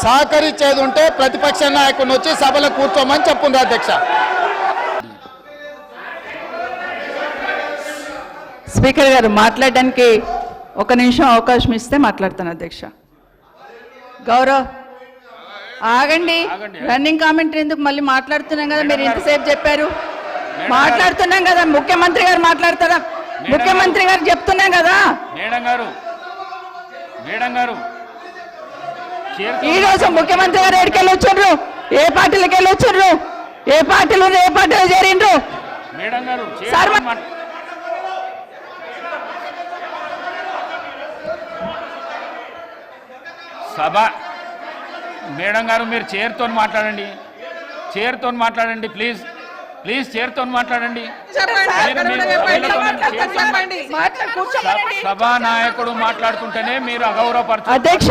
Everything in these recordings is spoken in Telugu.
సహకరించేది ఉంటే ప్రతిపక్ష నాయకుడిని వచ్చి సభలో కూర్చోమని చెప్పుండ్రు అధ్యక్ష. స్పీకర్ గారు మాట్లాడడానికి ఒక నిమిషం అవకాశం ఇస్తే మాట్లాడతాను అధ్యక్ష. గౌరవ్ ఆగండి. రన్నింగ్ కామెంటరీ ఎందుకు మళ్ళీ మాట్లాడుతున్నాం కదా? మీరు ఇంతసేపు చెప్పారు. మాట్లాడుతున్నాం కదా? ముఖ్యమంత్రి గారు మాట్లాడతారా? ముఖ్యమంత్రి గారు చెప్తున్నాం కదా? మేడం గారు మేడం గారు ఈ రోజు ముఖ్యమంత్రి గారు ఎక్కడికి వెళ్ళి వచ్చిండ్రు ఏ పార్టీలకు వెళ్ళి వచ్చిండ్రు ఏ పార్టీలు ఏ పార్టీలో చేరిండ్రు సభ మేడం గారు మీరు చైర్తో మాట్లాడండి చైర్తో మాట్లాడండి ప్లీజ్ ప్లీజ్ చైర్తో మాట్లాడండి. సభా నాయకుడు మాట్లాడుతుంటేనే మీరు అగౌరవపరచు అధ్యక్ష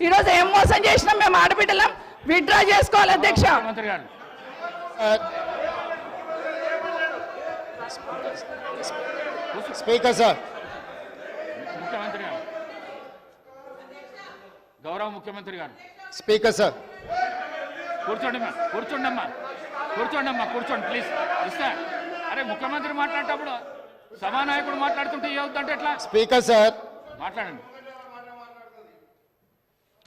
ఈరోజు ఏం మోసం చేసినాం మేము ఆడబిడ్డలం. విత్డ్రా చేసుకోవాలి అధ్యక్ష. Speaker sir. ముఖ్యమంత్రి గారు. గౌరవ ముఖ్యమంత్రి గారు. Speaker sir. కూర్చోండి అమ్మా కూర్చోండి అమ్మా. కూర్చోండి అమ్మా కూర్చోండి ప్లీజ్ ఇస్తా. అరే ముఖ్యమంత్రి మాట్లాడేటప్పుడు సభానాయకుడు మాట్లాడుతుంటే ఏవద్దంటే ఎట్లా? Speaker sir. మాట్లాడండి.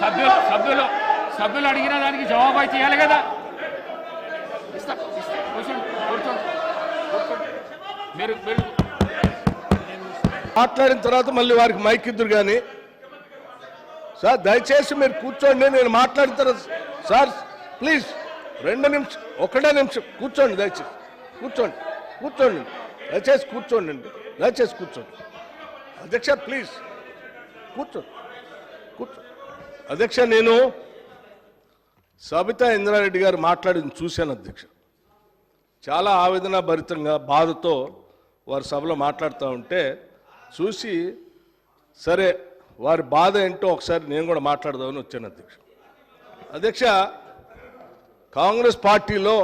సభ్యులు సభ్యులు సభ్యులు అడిగిన దానికి జవాబు అయితే ఇవ్వాలి కదా. ఇస్తా ఇస్తా కూర్చోండి కూర్చోండి మీరు మీరు. మాట్లాడిన తర్వాత మళ్ళీ వారికి మైక్ ఇద్దరు కానీ సార్ దయచేసి మీరు కూర్చోండి నేను మాట్లాడిన తర్వాత సార్ ప్లీజ్ రెండు నిమిషం ఒకటే నిమిషం కూర్చోండి దయచేసి. కూర్చోండి కూర్చోండి దయచేసి కూర్చోండి అండి దయచేసి కూర్చోండి. అధ్యక్ష ప్లీజ్ కూర్చోండి కూర్చో. అధ్యక్ష నేను సబితా ఇంద్రారెడ్డి గారు మాట్లాడింది చూశాను అధ్యక్ష. చాలా ఆవేదన భరితంగా బాధతో వారి సభలో మాట్లాడుతూ ఉంటే చూసి సరే వారి బాధ ఏంటో ఒకసారి నేను కూడా మాట్లాడదామని వచ్చాను అధ్యక్ష. అధ్యక్ష కాంగ్రెస్ పార్టీలో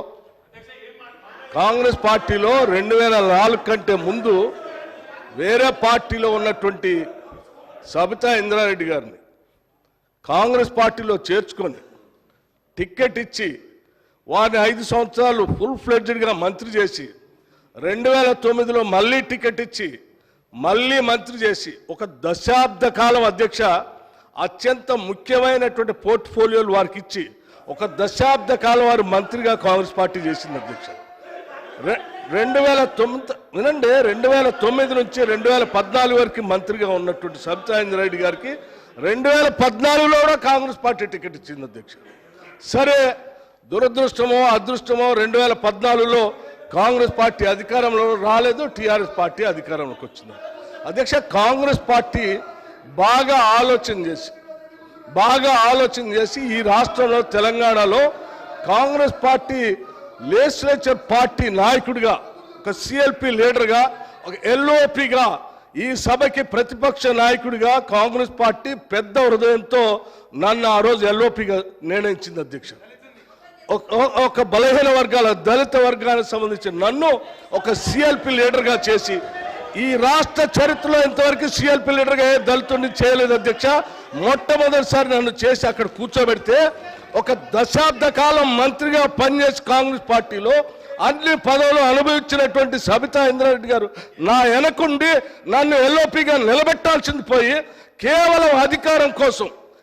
కాంగ్రెస్ పార్టీలో రెండు వేల నాలుగు కంటే ముందు వేరే పార్టీలో ఉన్నటువంటి సబితా ఇంద్రారెడ్డి గారిని కాంగ్రెస్ పార్టీలో చేర్చుకొని టిక్కెట్ ఇచ్చి వారిని ఐదు సంవత్సరాలు ఫుల్ ఫ్లెడ్జ్డ్గా మంత్రి చేసి రెండు వేల తొమ్మిదిలో మళ్ళీ టికెట్ ఇచ్చి మళ్ళీ మంత్రి చేసి ఒక దశాబ్ద కాలం అధ్యక్ష అత్యంత ముఖ్యమైనటువంటి పోర్ట్ఫోలియోలు వారికి ఇచ్చి ఒక దశాబ్ద కాలం వారు మంత్రిగా కాంగ్రెస్ పార్టీ చేసింది అధ్యక్ష. రె- రెండు వేల తొమ్మిది వినండి రెండు వేల తొమ్మిది నుంచి రెండు వేల పద్నాలుగు వరకు మంత్రిగా ఉన్నటువంటి సబితా రెడ్డి గారికి రెండు వేల పద్నాలుగులో కూడా కాంగ్రెస్ పార్టీ టికెట్ ఇచ్చింది అధ్యక్ష సరే దురదృష్టమో అదృష్టమో రెండు వేల పద్నాలుగులో కాంగ్రెస్ పార్టీ అధికారంలో రాలేదు టీఆర్ఎస్ పార్టీ అధికారంలోకి వచ్చింది. అధ్యక్ష కాంగ్రెస్ పార్టీ బాగా ఆలోచన చేసి బాగా ఆలోచన చేసి ఈ రాష్ట్రంలో తెలంగాణలో కాంగ్రెస్ పార్టీ లెజిస్లేచర్ పార్టీ నాయకుడిగా ఒక సిఎల్పి లీడర్గా ఒక ఎల్ఓపిగా ఈ సభకి ప్రతిపక్ష నాయకుడిగా కాంగ్రెస్ పార్టీ పెద్ద హృదయంతో నన్ను ఆ రోజు ఎల్ఓపిగా నిర్ణయించింది అధ్యక్ష. ఒక- ఒక- బలహీన వర్గాల దళిత వర్గానికి సంబంధించిన నన్ను ఒక సిఎల్పి లీడర్గా చేసి ఈ రాష్ట్ర చరిత్రలో ఇంతవరకు సిఎల్పి లీడర్గా ఏ దళితుడిని చేయలేదు అధ్యక్ష. మొట్టమొదటిసారి నన్ను చేసి అక్కడ కూర్చోబెడితే ఒక దశాబ్ద కాలం మంత్రిగా పనిచేసి కాంగ్రెస్ పార్టీలో అన్ని పదవులు అనుభవించినటువంటి సబితా ఇంద్రారెడ్డి గారు నా వెనకుండి నన్ను ఎల్ఓపిగా నిలబెట్టాల్సింది పోయి కేవలం అధికారం కోసం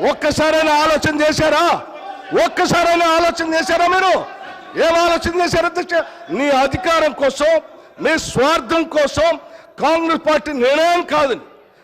ఒక్కసారైనా ఆలోచన చేశారా? ఒక్కసారైనా ఆలోచన చేశారా మీరు? ఏం ఆలోచన చేశారు అధ్యక్ష? నీ అధికారం కోసం నీ స్వార్థం కోసం కాంగ్రెస్ పార్టీ నిర్ణయం కాదని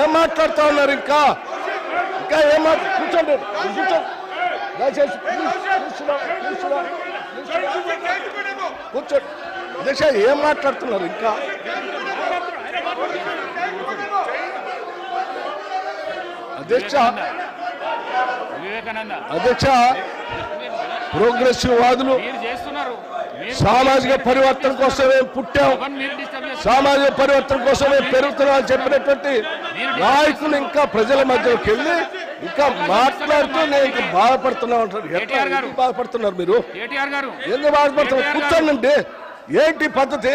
ఏం మాట్లాడుతూ ఉన్నారు ఇంకా? ఇంకా ఏం కూర్చోండి కూర్చోండి. దయచేసి. కూర్చోండి. అధ్యక్ష ఏం మాట్లాడుతున్నారు ఇంకా? అధ్యక్ష అధ్యక్ష ప్రోగ్రెసివ్ వాదులు సామాజిక పరివర్తన కోసమే పుట్టాం. సామాజిక పరివర్తన కోసమే పెరుగుతున్నా అని చెప్పినటువంటి నాయకులు ఇంకా ప్రజల మధ్యలోకి వెళ్ళి ఇంకా మాట్లాడుతూ నేను ఇంకా బాధపడుతున్నా అంటారు ఎట్లా బాధపడుతున్నారు మీరు? ఎందుకు బాధపడుతున్నారు? కూర్చోండి ఏంటి పద్ధతి?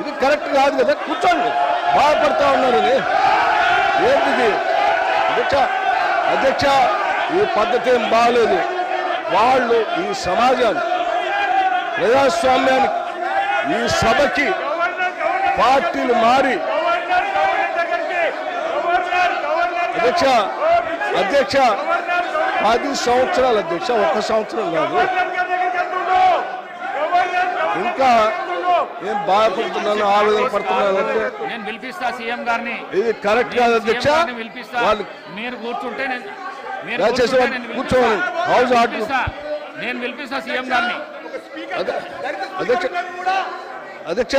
ఇది కరెక్ట్ కాదు కదా. కూర్చోండి. బాధపడతా ఉన్నారని ఏంటిది అధ్యక్ష అధ్యక్ష ఈ పద్ధతి ఏం బాగలేదు వాళ్ళు ఈ సమాజాన్ని ప్రజాస్వామ్యానికి ఈ సభకి పార్టీలు మారి అధ్యక్ష అధ్యక్ష పది సంవత్సరాలు అధ్యక్ష ఒక సంవత్సరం కాదు. ఇంకా ఏం బాధపడుతున్నాను ఆవేదన పడుతున్నాను అంటే? నేను పిలిపిస్తా సీఎం గారిని. ఇది కరెక్ట్ కాదు అధ్యక్ష. వాళ్ళు మీరు కూర్చుంటే దయచేసి కూర్చోవాలి. House order. నేను పిలిపిస్తా సీఎం గారిని. అధ్య- అధ్యక్ష అధ్యక్ష